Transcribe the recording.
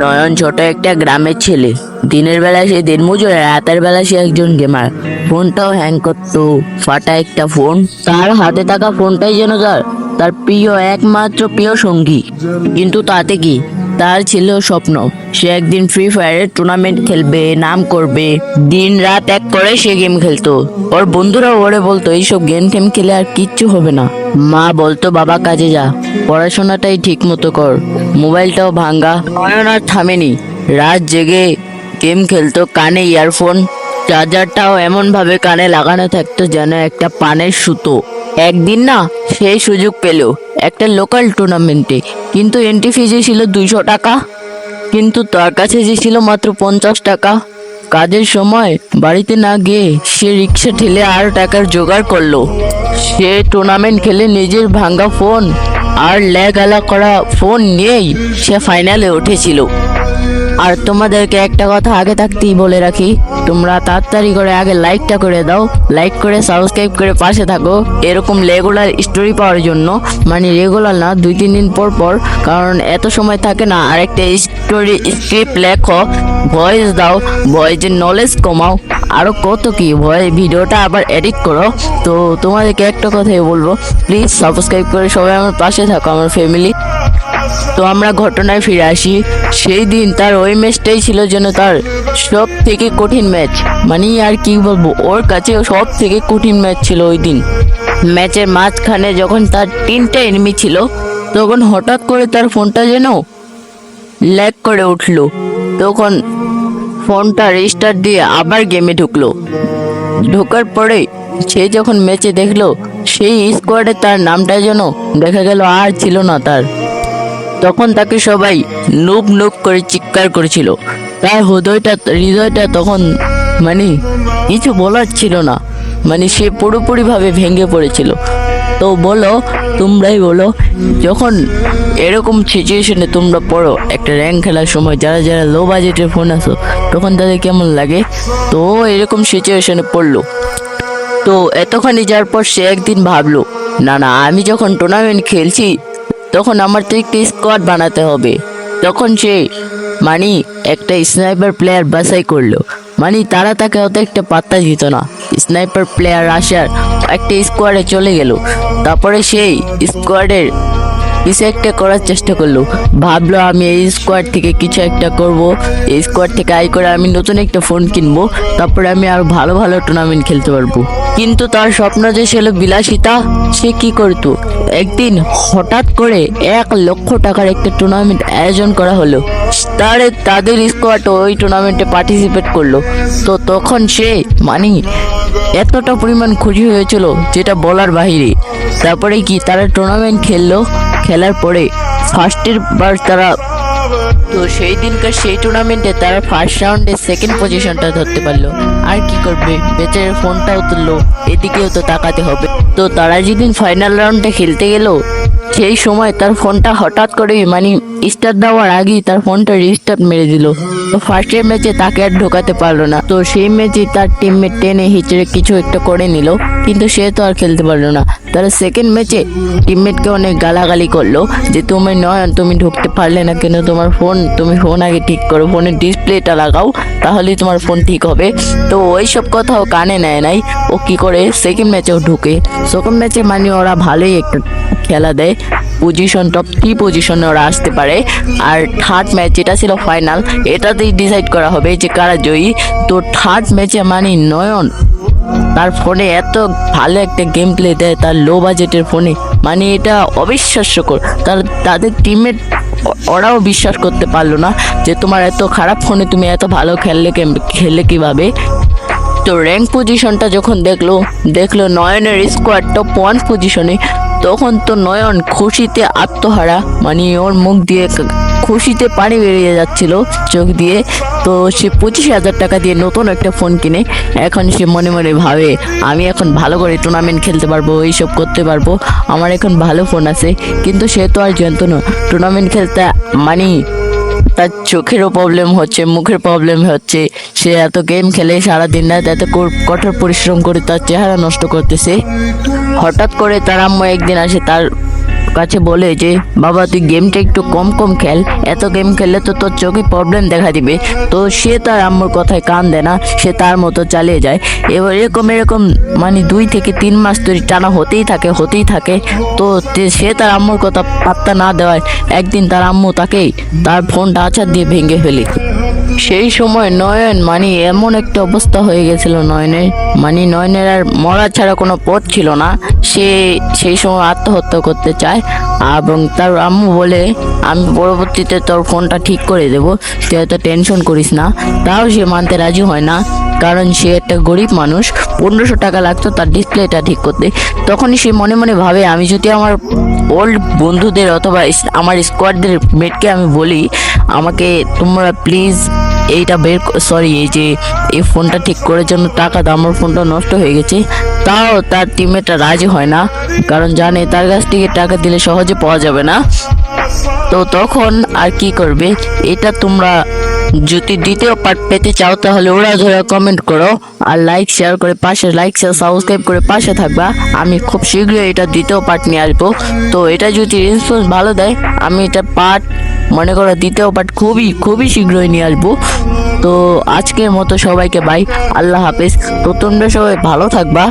নয়ন ছোট একটা গ্রামের ছেলে। দিনের বেলা সে দিনমজুর রাতের বেলা সে একজন গেমার। ফোনটাও হ্যাং করতো। ফাটা একটা ফোন। তার হাতে থাকা ফোনটাই যেন তার তার প্রিয়, একমাত্র প্রিয় সঙ্গী। কিন্তু তাতে কি? তার ছিল স্বপ্ন। সে একদিন ফ্রি ফায়ারের টুর্নামেন্ট খেলবে, নাম করবে। দিন রাত এক করে সে গেম খেলতো। ওর বন্ধুরা ওরে বলতো, এইসব গেম টেম খেলে আর কিচ্ছু হবে না। মা বলতো, বাবা কাজে যা, পড়াশোনাটাই ঠিক মতো কর। মোবাইলটাও ভাঙ্গা, নয়ন আর থামেনি। রাত জেগে গেম খেলতো কানে ইয়ারফোন চার্জারটাও এমন ভাবে কানে লাগানো থাকতো যেন একটা পানের সুতো। একদিন না সেই সুযোগ পেল একটা লোকাল টুর্নামেন্টে কিন্তু এন্ট্রি ফিজে ছিল দুইশো টাকা। কিন্তু তার কাছে যে ছিল মাত্র পঞ্চাশ টাকা। কাজের সময় বাড়িতে না গিয়ে সে রিক্সা ঠেলে আর টাকার জোগাড় করল। সে টুর্নামেন্ট খেলে নিজের ভাঙ্গা ফোন আর ল্যাগালা করা ফোন নিয়েই সে ফাইনালে উঠেছিল। আর তোমাদেরকে একটা কথা আগে থাকতেই বলে রাখি, তোমরা তাড়াতাড়ি করে আগে লাইকটা করে দাও লাইক করে সাবস্ক্রাইব করে পাশে থাকো। এরকম রেগুলার স্টোরি পাওয়ার জন্য মানে রেগুলার না, দুই তিন দিন পর পর, কারণ এত সময় থাকে না। আর একটা স্টোরি স্ক্রিপ্ট লেখো ভয়েস দাও ভয়েসের নলেজ কমাও। আরও কত কি ভয় ভিডিওটা আবার এডিট করো। তো তোমাদেরকে একটা কথাই বলব প্লিজ সাবস্ক্রাইব করে সবাই আমার পাশে থাকো, আমার ফ্যামিলি তো আমরা ঘটনায় ফিরে আসি, সেই দিন তার ওই ম্যাচটাই ছিল যেন তার সব থেকে কঠিন ম্যাচ। মানে আর কি বলব, ওর কাছে সব থেকে কঠিন ম্যাচ ছিল ওই দিন। ম্যাচের মাঝখানে যখন তার তিনটা এনিমি ছিল, তখন হঠাৎ করে তার ফোনটা যেন ল্যাগ করে উঠল। তখন ফোনটা রেজিস্টার দিয়ে আবার গেমে ঢুকলো। ঢোকার পরে সে যখন ম্যাচে দেখল, সেই স্কোয়াডে তার নামটা যেন দেখা গেল আর ছিল না তার। তখন তাকে সবাই নুব নুব করে চিৎকার করেছিল। তার হৃদয়টা হৃদয়টা তখন মানে কিছু বলার ছিল না। মানে সে পুরোপুরিভাবে ভেঙে পড়েছিল। তো বলো, তোমরাই বলো, যখন এরকম সিচুয়েশনে তোমরা পড়ো একটা র্যাঙ্ক খেলার সময়, যারা যারা লো বাজেটের ফোন আসো তখন তাদের কেমন লাগে? তো এরকম সিচুয়েশনে পড়ল। তো এতখানি যাওয়ার পর সে একদিন ভাবলো, না না, আমি যখন টুর্নামেন্ট খেলছি তখন আমার তো একটি স্কোয়াড বানাতে হবে। তখন সে মানি একটা স্নাইপার প্লেয়ার বাছাই করল। মানি তারা তাকে অত একটা পাত্তা দিত না। স্নাইপার প্লেয়ার আসার একটা স্কোয়াডে চলে গেল। তারপরে সেই স্কোয়াডের কিছু একটা করার চেষ্টা করল। ভাবলো আমি এই স্কোয়াড থেকে কিছু একটা করব। এই স্কোয়াড থেকে আয় করে আমি নতুন একটা ফোন কিনবো। তারপরে আমি আরও ভালো ভালো টুর্নামেন্ট খেলতে পারব। কিন্তু তার স্বপ্ন যে ছিল বিলাসিতা, সে কি করতো? একদিন হঠাৎ করে এক লক্ষ টাকার একটা টুর্নামেন্ট আয়োজন করা হলো। তারে, তাদের স্কোয়াড ওই টুর্নামেন্টে পার্টিসিপেট করল। তো তখন সে মানে এতটা পরিমাণ খুশি হয়েছিল যেটা বলার বাহিরে। তারপরে কি তারা টুর্নামেন্ট খেললো? খেলার পরে ফার্স্টের বার তারা তো সেই দিনকার সেই টুর্নামেন্টে তারা ফার্স্ট রাউন্ডে সেকেন্ড পজিশনটা ধরতে পারল। আর কি করবে? বেচারের ফোনটাও তুললো। এদিকেও তো তাকাতে হবে। তো তারা যেদিন ফাইনাল রাউন্ডে খেলতে গেল সেই সময় তার ফোনটা হঠাৎ করে মানে স্টার্ট দেওয়ার আগেই তার ফোনটা রিস্টার্ট মেরে দিল। তো ফার্স্টের ম্যাচে তাকে আর ঢোকাতে পারল না। তো সেই ম্যাচে তার টিমমেট টেনে হিচড়ে কিছু একটা করে নিল, কিন্তু সে তো আর খেলতে পারল না। তারা সেকেন্ড ম্যাচে টিমমেটকে অনেক গালাগালি করল যে, তুমি নয় তুমি ঢুকতে পারলে না কেন? তোমার ফোন তুমি ফোন আগে ঠিক করো ফোনের ডিসপ্লেটা লাগাও, তাহলেই তোমার ফোন ঠিক হবে। তো ওই সব কথাও কানে নেয় নাই। ও কি করে? সেকেন্ড ম্যাচেও ঢুকে। সেকেন্ড ম্যাচে মানে ওরা ভালোই একটা খেলা দেয়। পজিশন টপ থ্রি পজিশনে ওরা আসতে পারে। আর থার্ড ম্যাচ যেটা ছিল ফাইনাল এটাতেই ডিসাইড করা হবে যে কারা জয়ী। তো থার্ড ম্যাচে মানে নয়ন তার ফোনে এত ভালো একটা গেম প্লে দেয়, তার লো বাজেটের ফোনে। মানে এটা অবিশ্বাস্যকর। তার, তাদের টিমের ওরাও বিশ্বাস করতে পারল না যে তোমার এত খারাপ ফোনে তুমি এত ভালো খেললে খেললে কীভাবে? তো র্যাঙ্ক পজিশনটা যখন দেখল দেখল নয়নের স্কোয়াড টপ ওয়ান পজিশনে তখন তো নয়ন খুশিতে আত্মহারা মানে ওর মুখ দিয়ে খুশিতে পানি বেরিয়ে যাচ্ছিল, চোখ দিয়ে। তো সে পঁচিশ হাজার টাকা দিয়ে নতুন একটা ফোন কিনে এখন সে মনে মনে ভাবে, আমি এখন ভালো করে টুর্নামেন্ট খেলতে পারব, এইসব করতে পারব, আমার এখন ভালো ফোন আছে। কিন্তু সে তো আর জানতো না টুর্নামেন্ট খেলতে মানে তার চোখেরও প্রবলেম হচ্ছে, মুখের প্রবলেম হচ্ছে। সে এত গেম খেলে সারা দিন রাত এত কঠোর পরিশ্রম করে তার চেহারা নষ্ট করতেছে। হঠাৎ করে তার আম্মু একদিন আসে, তার কাছে বলে যে, বাবা, তুই গেমটা একটু কম কম খেল। এত গেম খেললে তো তোর চোখে প্রবলেম দেখা দিবে। তো সে তার আম্মুর কথায় কান দেয় না, সে তার মতো চালিয়ে যায়। এবার এরকম এরকম মানে দুই থেকে তিন মাস ধরে টানা হতেই থাকে হতেই থাকে। তো সে তার আম্মুর কথা পাত্তা না দেওয়ায় একদিন তার আম্মু তাকেই তার ফোনটা আছাড় দিয়ে ভেঙে ফেলে। সেই সময় নয়ন মানে এমন একটা অবস্থা হয়ে গেছিল নয়নের। মানে নয়নের আর মরা ছাড়া কোনো পথ ছিল না। সে সেই সময় আত্মহত্যা করতে চায় এবং তার আম্মু বলে, আমি পরবর্তীতে তোর ফোনটা ঠিক করে দেবো, তুই এত টেনশন করিস না। তাও সে মানতে রাজি হয় না, কারণ সে একটা গরিব মানুষ। পনেরোশো টাকা লাগতো তার ডিসপ্লেটা ঠিক করতে। তখনই সে মনে মনে ভাবে, আমি যদি আমার ওল্ড বন্ধুদের অথবা আমার স্কোয়াডদের মেটকে আমি বলি, আমাকে তোমরা প্লিজ এইটা বের সরি এই যে, এই ফোনটা ঠিক করার জন্য টাকা আমার ফোনটা নষ্ট হয়ে গেছে। তাও তার টিমেটা রাজি হয় না, কারণ জানে তার কাছ থেকে টাকা দিলে সহজে পাওয়া যাবে না। তো তখন আর কি করবে? এটা তোমরা যদি দ্বিতীয় পার্ট পেতে চাও, তাহলে ওরা ধরে কমেন্ট করো, আর লাইক শেয়ার করে পাশে লাইক শেয়ার সাবস্ক্রাইব করে পাশে থাকবা। আমি খুব শীঘ্রই এটা দ্বিতীয় পার্ট নিয়ে আসব। তো এটা যদি রেসপন্স ভালো দেয়, আমি এটা পার্ট মনে করো দ্বিতীয় পার্ট খুবই খুবই শীঘ্রই নিয়ে আসব। তো আজকের মতো সবাইকে বাই আল্লাহ হাফেজ। তো তোমরা সবাই ভালো থাকবা।